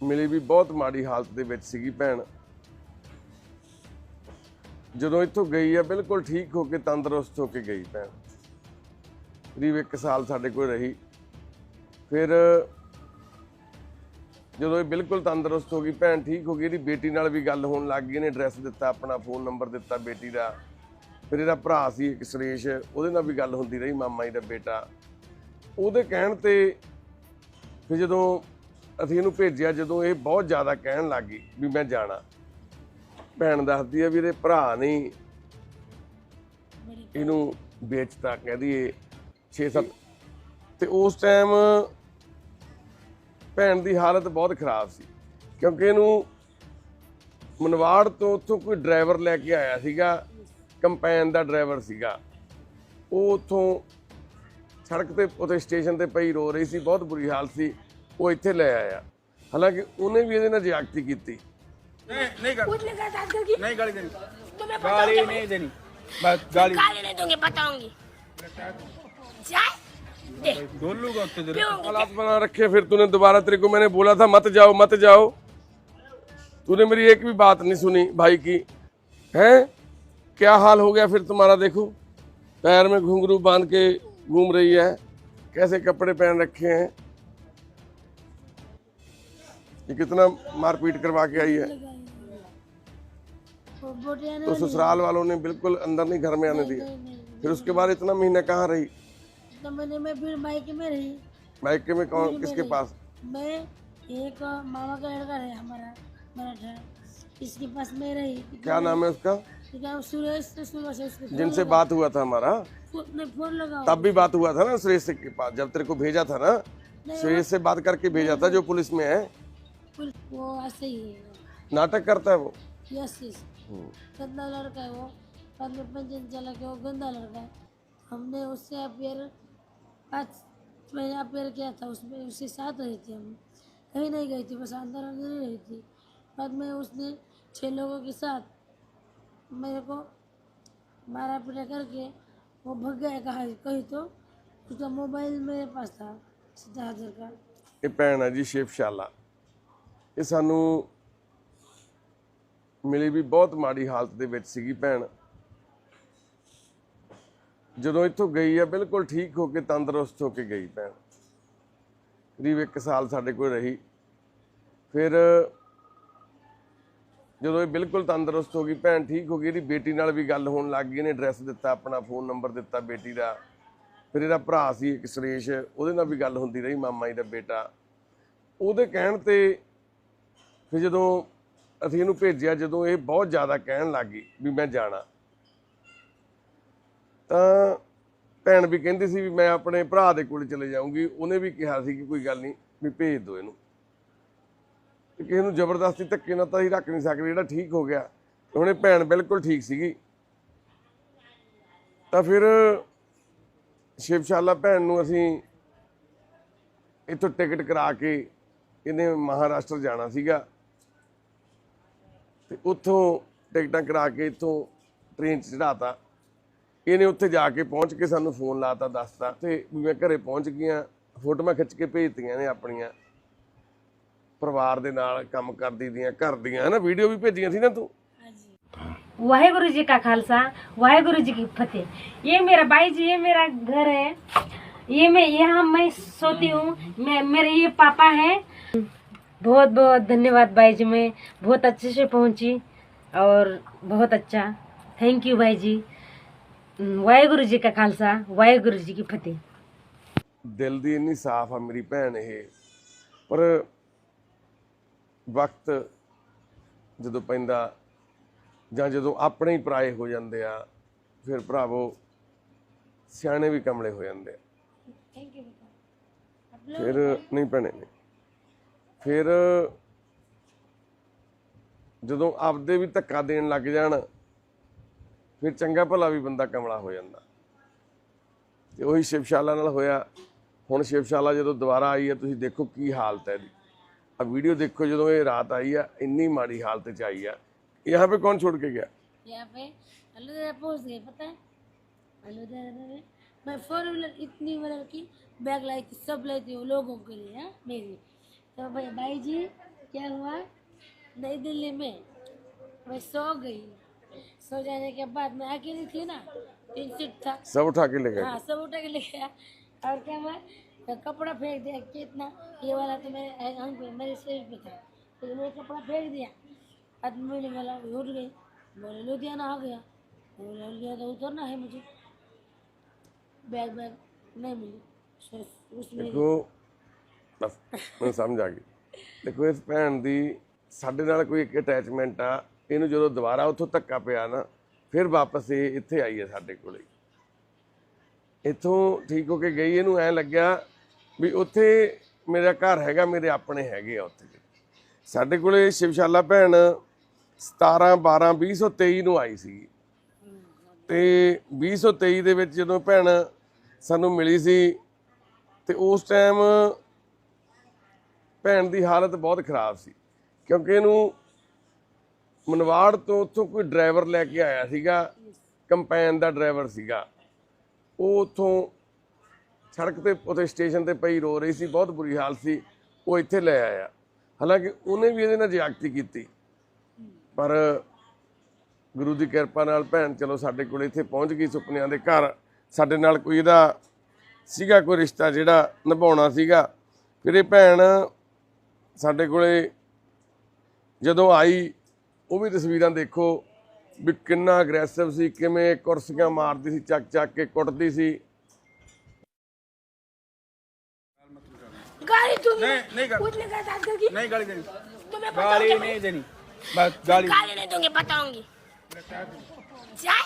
ਮਿਲੀ ਵੀ ਬਹੁਤ ਮਾੜੀ ਹਾਲਤ ਦੇ ਵਿੱਚ ਸੀਗੀ ਭੈਣ। ਜਦੋਂ ਇੱਥੋਂ ਗਈ ਆ, ਬਿਲਕੁਲ ਠੀਕ ਹੋ ਕੇ ਤੰਦਰੁਸਤ ਹੋ ਕੇ ਗਈ ਭੈਣ। ਕਰੀਬ 1 ਸਾਲ ਸਾਡੇ ਕੋਲ ਰਹੀ। ਫਿਰ ਜਦੋਂ ਇਹ ਬਿਲਕੁਲ ਤੰਦਰੁਸਤ ਹੋ ਗਈ, ਭੈਣ ਠੀਕ ਹੋ ਗਈ, ਇਹਦੀ ਬੇਟੀ ਨਾਲ ਵੀ ਗੱਲ ਹੋਣ ਲੱਗ ਗਈ, ਇਹਨੇ ਐਡਰੈਸ ਦਿੱਤਾ, ਆਪਣਾ ਫੋਨ ਨੰਬਰ ਦਿੱਤਾ ਬੇਟੀ ਦਾ। ਫਿਰ ਇਹਦਾ ਭਰਾ ਸੀ ਇੱਕ ਸੁਰੇਸ਼, ਉਹਦੇ ਨਾਲ ਵੀ ਗੱਲ ਹੁੰਦੀ ਰਹੀ, ਮਾਮਾ ਜੀ ਦਾ ਬੇਟਾ। ਉਹਦੇ ਕਹਿਣ ਤੇ ਫਿਰ ਜਦੋਂ ਅਸੀਂ ਇਹਨੂੰ ਭੇਜਿਆ ਜਦੋਂ ਇਹ ਬਹੁਤ ਜ਼ਿਆਦਾ ਕਹਿਣ ਲੱਗ ਗਈ ਵੀ ਮੈਂ ਜਾਣਾ। ਭੈਣ ਦੱਸਦੀ ਆ ਵੀ ਇਹਦੇ ਭਰਾ ਨੇ ਇਹਨੂੰ ਵੇਚਤਾ, ਕਹਿੰਦੀ ਇਹ 6-7 ਤੇ ਉਸ ਟਾਈਮ ਭੈਣ ਦੀ ਹਾਲਤ ਬਹੁਤ ਖਰਾਬ ਸੀ, ਕਿਉਂਕਿ ਇਹਨੂੰ ਮਨਵਾੜ ਤੋਂ ਉੱਥੋਂ ਕੋਈ ਡਰਾਈਵਰ ਲੈ ਕੇ ਆਇਆ ਸੀਗਾ, ਕੰਪੈਨ ਦਾ ਡਰਾਈਵਰ ਸੀਗਾ। ਉਹ ਉੱਥੋਂ ਸੜਕ ਤੇ, ਉੱਥੇ ਸਟੇਸ਼ਨ ਤੇ ਪਈ ਰੋ ਰਹੀ ਸੀ, ਬਹੁਤ ਬੁਰੀ ਹਾਲਤ ਸੀ। ਉਹ ਇੱਥੇ ਲੈ ਆਇਆ ਹਾਲਾਂਕਿ ਉਹਨੇ ਵੀ ਇਹਦੇ ਨਾਲ ਜ਼ਿਆਦਤੀ ਕੀਤੀ नहीं नहीं कर कुछ नहीं कर सकते कि नहीं गाली देनी तुम्हें गाली बताऊंगी नहीं देनी बस गाली गाली नहीं दूंगी बताऊंगी जाए दे ढोलूगा तो तेरे पीऊंगी हालात बना रखे फिर तूने दोबारा तेरे को मैंने बोला था मत जाओ मत जाओ तूने मेरी एक भी बात नहीं सुनी भाई की है क्या हाल हो गया फिर तुम्हारा देखो पैर में घुंघरू बांध के घूम रही है कैसे कपड़े पहन रखे हैं ये कितना मारपीट करवा के आई है। तो ससुराल वालों ने बिल्कुल अंदर नहीं घर में आने दिया। फिर उसके बाद इतना महीना कहाँ रही? तो मैंने मैं फिर मायके में रही। मायके में कौन किसके पास? मैं एक मामा का लड़का है हमारा मराठा इसके पास मैं रही। क्या नाम है उसका? सुरेश से सुबह से उसको फ़ोन जिनसे बात हुआ था हमारा। फ़ोन लगा तब भी बात हुआ था ना सुरेश के पास जब तेरे को भेजा था ना सुरेश से बात करके भेजा था जो पुलिस में है। बिल्कुल वो ऐसे ही है। नाटक करता है वो? Yes yes hmm. गंदा लड़का है वो। पंद्रह पंचायत चला के वो गंदा लड़का है। हमने उससे अपेयर पाँच महीना अपेयर किया था उसमें उससे साथ रही थी हम। कहीं नहीं गई थी बस अंदर अंदर ही रही थी। बाद में उसने छः लोगों के साथ मेरे को मारा पीटा करके वो भग गया कहा कहीं तो उसका मोबाइल मेरे पास था सीधा हजर का। ये जी शिवशाला। ਇਹ ਸਾਨੂੰ ਮਿਲੀ ਵੀ ਬਹੁਤ ਮਾੜੀ ਹਾਲਤ ਦੇ ਵਿੱਚ ਸੀਗੀ ਭੈਣ। ਜਦੋਂ ਇੱਥੋਂ ਗਈ ਆ, ਬਿਲਕੁਲ ਠੀਕ ਹੋ ਕੇ, ਤੰਦਰੁਸਤ ਹੋ ਕੇ ਗਈ ਭੈਣ। ਕਰੀਬ 1 ਸਾਲ ਸਾਡੇ ਕੋਲ ਰਹੀ। ਫਿਰ ਜਦੋਂ ਇਹ ਬਿਲਕੁਲ ਤੰਦਰੁਸਤ ਹੋ ਗਈ, ਭੈਣ ਠੀਕ ਹੋ ਗਈ, ਇਹਦੀ ਬੇਟੀ ਨਾਲ ਵੀ ਗੱਲ ਹੋਣ ਲੱਗ ਗਈ, ਇਹਨੇ ਐਡਰੈਸ ਦਿੱਤਾ, ਆਪਣਾ ਫੋਨ ਨੰਬਰ ਦਿੱਤਾ ਬੇਟੀ ਦਾ। ਫਿਰ ਇਹਦਾ ਭਰਾ ਸੀ ਇੱਕ ਸੁਰੇਸ਼, ਉਹਦੇ ਨਾਲ ਵੀ ਗੱਲ ਹੁੰਦੀ ਰਹੀ, ਮਾਮਾ ਜੀ ਦਾ ਬੇਟਾ। ਉਹਦੇ ਕਹਿਣ ਤੇ ਫਿਰ ਜਦੋਂ ਅਸੀਂ ਇਹਨੂੰ ਭੇਜਿਆ, ਜਦੋਂ ਇਹ ਬਹੁਤ ਜ਼ਿਆਦਾ ਕਹਿਣ ਲੱਗ ਗਈ ਵੀ ਮੈਂ ਜਾਣਾ। ਤਾਂ ਭੈਣ ਵੀ ਕਹਿੰਦੀ ਸੀ ਵੀ ਮੈਂ ਆਪਣੇ ਭਰਾ ਦੇ ਕੋਲ ਚਲੇ ਜਾਊਂਗੀ। ਉਹਨੇ ਵੀ ਕਿਹਾ ਸੀ ਕਿ ਕੋਈ ਗੱਲ ਨਹੀਂ, ਵੀ ਭੇਜ ਦਿਓ ਇਹਨੂੰ। ਕਿਸੇ ਨੂੰ ਜ਼ਬਰਦਸਤੀ ਧੱਕੇ ਨਾਲ ਤਾਂ ਅਸੀਂ ਰੱਖ ਨਹੀਂ ਸਕਦੇ, ਜਿਹੜਾ ਠੀਕ ਹੋ ਗਿਆ। ਤੇ ਹੁਣ ਇਹ ਭੈਣ ਬਿਲਕੁਲ ਠੀਕ ਸੀਗੀ। ਤਾਂ ਫਿਰ ਸ਼ਿਵਸ਼ਾਲਾ ਭੈਣ ਨੂੰ ਅਸੀਂ ਇੱਥੋਂ ਟਿਕਟ ਕਰਾ ਕੇ ਇਹਨੇ ਮਹਾਰਾਸ਼ਟਰ ਜਾਣਾ ਸੀਗਾ। ਤੇ ਉੱਥੋਂ ਟਿਕਟਾਂ ਕਰਾ ਕੇ ਇੱਥੋਂ ਟ੍ਰੇਨ 'ਚ ਚੜਾਤਾ ਇਹਨੇ ਉੱਥੇ ਜਾ ਕੇ ਪਹੁੰਚ ਕੇ ਸਾਨੂੰ ਫੋਨ ਲਾਤਾ ਦੱਸਤਾ ਤੇ ਵੀ ਮੈਂ ਘਰੇ ਪਹੁੰਚ ਗਈਆਂ ਫੋਟੋਆਂ ਖਿੱਚ ਕੇ ਭੇਜਤੀਆਂ ਨੇ ਆਪਣੀਆਂ ਪਰਿਵਾਰ ਦੇ ਨਾਲ ਕੰਮ ਕਰਦੀ ਦੀਆਂ ਘਰ ਦੀਆਂ ਹਨਾ ਵੀਡੀਓ ਵੀ ਭੇਜੀਆਂ ਸੀ ਨਾ ਤੂੰ वाहेगुरु जी का खालसा वाहेगुरु जी की फतेह ये मेरा भाई जी ये मेरा घर है ये मैं यहाँ मैं सोती हूँ मैं मेरे ये पापा हैं बहुत बहुत धन्यवाद भाई जी मैं बहुत अच्छे से पहुँची और बहुत अच्छा थैंक यू भाई जी वाहेगुरु जी का खालसा वाहेगुरु जी की फतेह ਦਿਲ ਦੀ ਇੰਨੀ ਸਾਫ਼ ਆ ਮੇਰੀ ਭੈਣ ਇਹ ਪਰ ਵਕਤ ਜਦੋਂ ਪੈਂਦਾ ਜਾਂ ਜਦੋਂ ਆਪਣੇ ਹੀ ਪਰਾਏ ਹੋ ਜਾਂਦੇ ਆ ਫਿਰ ਭਰਾਵੋ ਸਿਆਣੇ ਵੀ ਕਮਲੇ ਹੋ ਜਾਂਦੇ ਆ थैंक यू बेटा ਫਿਰ ਨਹੀਂ ਭੈਣੇ ਨਹੀਂ ਫਿਰ ਜਦੋਂ ਆਪਦੇ ਵੀ ਧੱਕਾ ਦੇਣ ਲੱਗ ਜਾਣ ਫਿਰ ਚੰਗਾ ਭਲਾ ਵੀ ਬੰਦਾ ਕਮਲਾ ਹੋ ਜਾਂਦਾ ਤੇ ਉਹੀ ਸ਼ਿਵਸ਼ਾਲਾ ਨਾਲ ਹੋਇਆ ਹੁਣ ਸ਼ਿਵਸ਼ਾਲਾ ਜਦੋਂ ਦੁਬਾਰਾ ਆਈ ਹੈ ਤੁਸੀਂ ਦੇਖੋ ਕੀ ਹਾਲਤ ਹੈ ਇਹਦੀ ਆ ਵੀਡੀਓ ਦੇਖੋ ਜਦੋਂ ਇਹ ਰਾਤ ਆਈ ਆ ਇੰਨੀ ਮਾੜੀ ਹਾਲਤ ਚ ਆਈ ਆ यहाँ पे कौन छोड़ के गया यहाँ पे अलुदा पहुंच गए पता है अलुदा में मैं फोर व्हीलर इतनी व्हीलर की बैग लाई थी सब लाई थी वो लोगों के लिए हाँ मेरी तो भाई भाई जी क्या हुआ? नई दिल्ली में मैं सो गई। सो जाने के बाद मैं अकेली थी ना तीन सीट था। सब उठा के ले गए हाँ सब उठा के ले गया। और क्या हुआ? मैं कपड़ा फेंक दिया कितना? ये वाला तो मेरे अंग पे मेरे शरीर पे था। तो मैंने कपड़ा फेंक दिया। बाद में मैंने बोला उठ गई। बोले लुधियाना आ गया। बोले लुधियाना तो उतरना है मुझे। बैग बैग नहीं मिली। उसमें ਬਸ, ਮੈਨੂੰ ਸਮਝ ਆ ਗਈ। ਦੇਖੋ, ਇਸ ਭੈਣ ਦੀ ਸਾਡੇ ਨਾਲ ਕੋਈ ਇੱਕ ਅਟੈਚਮੈਂਟ ਆ, ਇਹਨੂੰ ਜਦੋਂ ਦੁਬਾਰਾ ਉੱਥੋਂ ਧੱਕਾ ਪਿਆ ਨਾ, ਫਿਰ ਵਾਪਸ ਇਹ ਇੱਥੇ ਆਈ ਹੈ ਸਾਡੇ ਕੋਲੇ। ਇੱਥੋਂ ਠੀਕ ਹੋ ਕੇ ਗਈ, ਇਹਨੂੰ ਐ ਲੱਗਿਆ ਵੀ ਉੱਥੇ ਮੇਰਾ ਘਰ ਹੈਗਾ, ਮੇਰੇ ਆਪਣੇ ਹੈਗੇ ਆ ਉੱਥੇ। ਸਾਡੇ ਕੋਲੇ ਸ਼ਿਵਸ਼ਾਲਾ ਭੈਣ 17 12 2023 ਨੂੰ ਆਈ ਸੀ। ਤੇ 2023 ਦੇ ਵਿੱਚ ਜਦੋਂ ਭੈਣ ਸਾਨੂੰ ਮਿਲੀ ਸੀ, ਤੇ ਉਸ ਟਾਈਮ ਭੈਣ ਦੀ ਹਾਲਤ ਬਹੁਤ ਖਰਾਬ ਸੀ, ਕਿਉਂਕਿ ਇਹਨੂੰ ਮਨਵਾੜ ਤੋਂ ਉੱਥੋਂ ਕੋਈ ਡਰਾਈਵਰ ਲੈ ਕੇ ਆਇਆ ਸੀਗਾ, ਕੰਪੈਨ ਦਾ ਡਰਾਈਵਰ ਸੀਗਾ। ਉਹ ਉੱਥੋਂ ਸੜਕ ਤੇ, ਉੱਥੇ ਸਟੇਸ਼ਨ ਤੇ ਪਈ ਰੋ ਰਹੀ ਸੀ, ਬਹੁਤ ਬੁਰੀ ਹਾਲਤ ਸੀ, ਉਹ ਇੱਥੇ ਲੈ ਆਇਆ। ਹਾਲਾਂਕਿ ਉਹਨੇ ਵੀ ਇਹਦੇ ਨਾਲ ਜ਼ਿਆਦਤੀ ਕੀਤੀ। ਪਰ ਗੁਰੂ ਦੀ ਕਿਰਪਾ ਨਾਲ ਭੈਣ ਚਲੋ ਸਾਡੇ ਕੋਲ ਇੱਥੇ ਪਹੁੰਚ ਗਈ ਸੁਪਨਿਆਂ ਦੇ ਘਰ। ਸਾਡੇ ਨਾਲ ਕੋਈ ਇਹਦਾ ਸੀਗਾ, ਕੋਈ ਰਿਸ਼ਤਾ ਜਿਹੜਾ ਨਿਭਾਉਣਾ ਸੀਗਾ। ਫਿਰ ਇਹ ਭੈਣ ਸਾਡੇ ਕੋਲੇ ਜਦੋਂ ਆਈ ਉਹ ਵੀ ਤਸਵੀਰਾਂ ਦੇਖੋ ਵੀ ਕਿੰਨਾ ਅਗਰੈਸਿਵ ਸੀ ਕਿਵੇਂ ਕੁਰਸੀਆਂ ਮਾਰਦੀ ਸੀ ਚੱਕ ਚੱਕ ਕੇ ਕੁੱਟਦੀ ਸੀ गाली दूंगी नहीं नहीं कर पूछने का साथ करके नहीं गाली देनी तुम्हें गाली बताऊंगी नहीं देनी बस गाली गाली नहीं दूंगी बताऊंगी चाय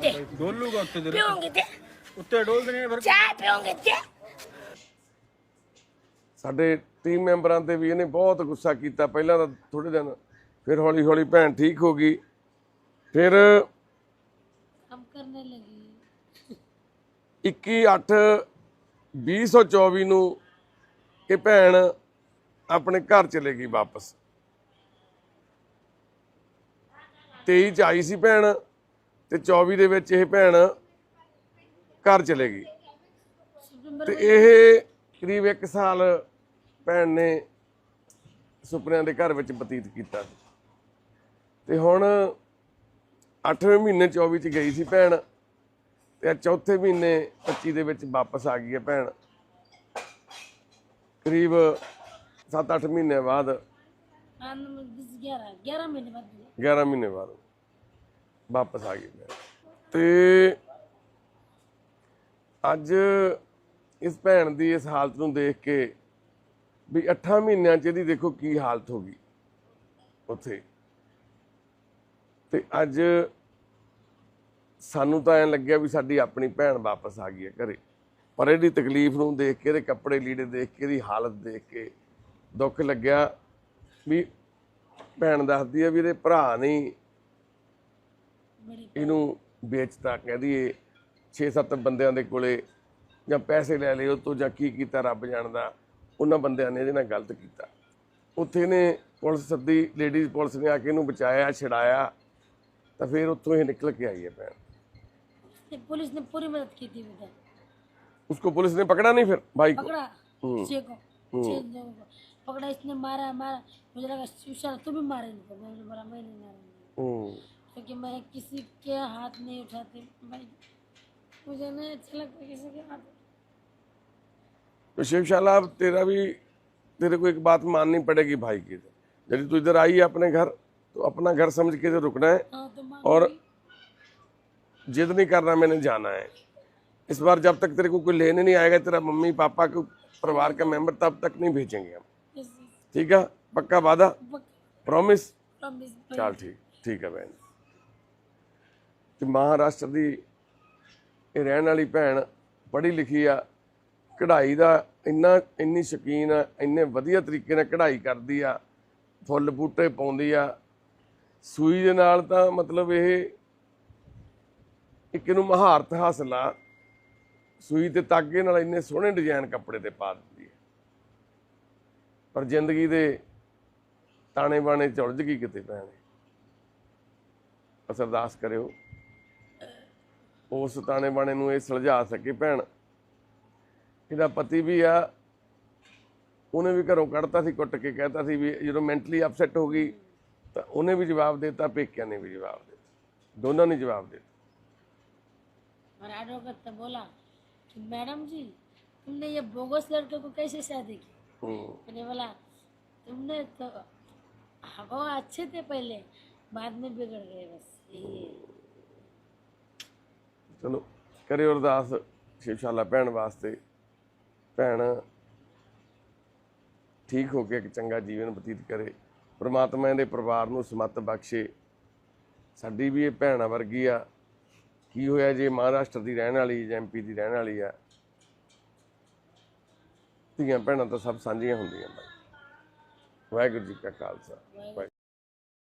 दे डोल लूंगा उत्ते तेरे पीऊंगी दे उत्ते डोल देने फिर चाय पीऊंगी दे ਸਾਡੇ ਟੀਮ ਮੈਂਬਰਾਂ ਤੇ ਵੀ ਇਹਨੇ ਬਹੁਤ ਗੁੱਸਾ ਕੀਤਾ। ਪਹਿਲਾਂ ਤਾਂ ਥੋੜੇ ਦਿਨ ਫਿਰ ਹੌਲੀ ਹੌਲੀ ਭੈਣ ਠੀਕ ਹੋ ਗਈ। ਫਿਰ ਕੰਮ ਕਰਨੇ ਲੱਗੀ। 21 8 2024 ਨੂੰ ਕਿ ਭੈਣ ਆਪਣੇ ਘਰ ਚਲੇ ਗਈ ਵਾਪਸ। 23 ਚ ਆਈ ਸੀ ਭੈਣ ਤੇ 24 ਦੇ ਵਿੱਚ ਇਹ ਭੈਣ ਘਰ ਚਲੇ ਗਈ। ਤੇ ਇਹ ਕਰੀਬ 1 ਸਾਲ ਭੈਣ ਨੇ ਸੁਪਨਿਆਂ ਦੇ ਘਰ ਵਿੱਚ ਬਤੀਤ ਕੀਤਾ ਸੀ। ਤੇ ਹੁਣ 8ਵੇਂ ਮਹੀਨੇ 24 ਚ ਗਈ ਸੀ ਭੈਣ ਤੇ ਚੌਥੇ ਮਹੀਨੇ 25 ਦੇ ਵਿੱਚ ਵਾਪਸ ਆ ਗਈ ਹੈ ਭੈਣ। ਕਰੀਬ 7-8 ਮਹੀਨੇ ਬਾਅਦ 11 ਮਹੀਨੇ ਬਾਅਦ 11 ਮਹੀਨੇ ਬਾਅਦ ਵਾਪਸ ਆ ਗਈ ਤੇ ਅੱਜ ਇਸ ਭੈਣ ਦੀ ਇਸ ਹਾਲਤ ਨੂੰ ਦੇਖ ਕੇ ਵੀ 8 ਮਹੀਨਿਆਂ ਚ ਇਹਦੀ ਦੇਖੋ ਕੀ ਹਾਲਤ ਹੋ ਗਈ ਉੱਥੇ। ਤੇ ਅੱਜ ਸਾਨੂੰ ਤਾਂ ਐਂ ਲੱਗਿਆ ਵੀ ਸਾਡੀ ਆਪਣੀ ਭੈਣ ਵਾਪਸ ਆ ਗਈ ਹੈ ਘਰੇ। ਪਰ ਇਹਦੀ ਤਕਲੀਫ ਨੂੰ ਦੇਖ ਕੇ ਇਹਦੇ ਕੱਪੜੇ ਲੀੜੇ ਦੇਖ ਕੇ ਇਹਦੀ ਹਾਲਤ ਦੇਖ ਕੇ ਦੁੱਖ ਲੱਗਿਆ ਵੀ ਭੈਣ ਦੱਸਦੀ ਹੈ ਵੀ ਇਹਦੇ ਭਰਾ बड़ी ਇਹਨੂੰ ਵੇਚਤਾ ਕਹਦੀ ਏ 6-7 ਬੰਦਿਆਂ ਦੇ ਕੋਲੇ ਜਾਂ ਪੈਸੇ ਲੈ ਲਏ ਉਹ ਤੋਂ ਜਾਂ ਕੀ ਕੀਤਾ ਰੱਬ ਜਾਣਦਾ। ਉਹਨਾਂ ਬੰਦਿਆਂ ਨੇ ਇਹਦੇ ਨਾਲ ਗਲਤ ਕੀਤਾ ਉੱਥੇ ਨੇ ਪੁਲਿਸ ਸੱਦੀ ਲੇਡੀਜ਼ ਪੁਲਿਸ ਨੇ ਆ ਕੇ ਇਹਨੂੰ ਬਚਾਇਆ ਛਡਾਇਆ ਤਾਂ ਫਿਰ ਉੱਥੋਂ ਇਹ ਨਿਕਲ ਕੇ ਆਈ ਹੈ ਭੈਣ ने पुलिस ने पूरी मदद की थी उधर उसको पुलिस ने पकड़ा नहीं फिर भाई को पकड़ा छह को छह लोगों को पकड़ा इसने मारा मारा मुझे लगा शिवशाला तू भी मारे इनको मैंने बोला मैं नहीं मारा हम्म, क्योंकि मैं किसी के हाथ नहीं उठाती भाई मुझे नहीं अच्छा लगता किसी के हाथ तो शिवशाला अब तेरा भी तेरे को एक बात माननी पड़ेगी भाई की यदि तू इधर आई है अपने घर तो अपना घर समझ के इधर रुकना है हाँ तो माँ और जिद नहीं करना मैंने जाना है इस बार जब तक तेरे को कोई लेने नहीं आएगा तेरा मम्मी पापा को परिवार का मेंबर तब तक नहीं भेजेंगे हम ठीक है पक्का वादा प्रॉमिस प्रॉमिस ਚੱਲ ਠੀਕ ਠੀਕ ਹੈ ਭੈਣ ਤੇ ਮਹਾਰਾਸ਼ਟਰ ਦੀ ਇਹ ਰਹਿਣ ਵਾਲੀ ਭੈਣ ਪੜ੍ਹੀ ਲਿਖੀ ਆ ਕਢਾਈ ਦਾ ਇੰਨਾ, ਇੰਨੀ ਸ਼ਕੀਨ ਆ, ਇੰਨੇ ਵਧੀਆ ਤਰੀਕੇ ਨਾਲ ਕਢਾਈ ਕਰਦੀ ਆ, ਫੁੱਲ ਬੂਟੇ ਪਾਉਂਦੀ ਆ। ਸੂਈ ਦੇ ਨਾਲ ਤਾਂ ਮਤਲਬ ਇਹ ਇੱਕ ਨੂੰ ਮਹਾਰਤ ਹਾਸਲ ਆ। ਸੂਈ ਤੇ ਤਾਗੇ ਨਾਲ ਇੰਨੇ ਸੋਹਣੇ ਡਿਜ਼ਾਈਨ ਕੱਪੜੇ ਤੇ ਪਾ ਦਿੰਦੀ ਹੈ ਪਰ ਜ਼ਿੰਦਗੀ ਦੇ ਤਾਣੇ ਬਾਣੇ ਚ ਉਲਝ ਗਈ ਕਿਤੇ ਪੈਣੇ ਬਸ ਅਰਦਾਸ ਕਰਿਓ। ਉਸ ਤਾਣੇ ਬਾਣੇ ਨੂੰ ਇਹ ਸੁਲਝਾ ਸਕੇ ਭੈਣ। ਇਹਦਾ ਪਤੀ ਵੀ ਆ ਉਹਨੇ ਵੀ ਘਰੋਂ ਕੱਢਤਾ ਸੀ ਕੁੱਟ ਕੇ ਕਹਿਤਾ ਸੀ ਵੀ ਜਦੋਂ ਮੈਂਟਲੀ ਅਪਸੈਟ ਹੋ ਗਈ ਤਾਂ ਉਹਨੇ ਵੀ ਜਵਾਬ ਦਿੱਤਾ ਪੇਕਿਆਂ ਨੇ ਵੀ ਜਵਾਬ ਦਿੱਤਾ ਦੋਨਾਂ ਨੇ ਜਵਾਬ ਦਿੱਤਾ और एडवोकेट ने बोला कि मैडम जी तुमने ये बोगस लड़के को कैसे शादी की ਹੂੰ मैंने बोला तुमने तो हाँ, वो अच्छे थे पहले बाद में बिगड़ गए बस यही है ਚਲੋ ਕਰਿਓ ਅਰਦਾਸ ਸ਼ਿਵਸ਼ਾਲਾ ਭੈਣ ਵਾਸਤੇ ਭੈਣ ਠੀਕ ਹੋ ਕੇ ਇੱਕ ਚੰਗਾ ਜੀਵਨ ਬਤੀਤ ਕਰੇ, ਪ੍ਰਮਾਤਮਾ ਇਹਦੇ ਪਰਿਵਾਰ ਨੂੰ ਸਮੱਤ ਬਖਸ਼ੇ। ਸਾਡੀ ਵੀ ਇਹ ਭੈਣਾ ਵਰਗੀ ਆ। ਕੀ ਹੋਇਆ ਜੇ ਮਹਾਰਾਸ਼ਟਰ ਦੀ ਰਹਿਣ ਵਾਲੀ, ਜਾਂ ਐਮਪੀ ਦੀ ਰਹਿਣ ਵਾਲੀ ਆ? ਧੀਆਂ ਭੈਣਾਂ ਤਾਂ ਸਭ ਸਾਂਝੀਆਂ ਹੁੰਦੀਆਂ ਬਾਈ ਵਾਹਿਗੁਰੂ ਜੀ ਕਾ ਖਾਲਸਾ ਵਾਹਿਗੁਰੂ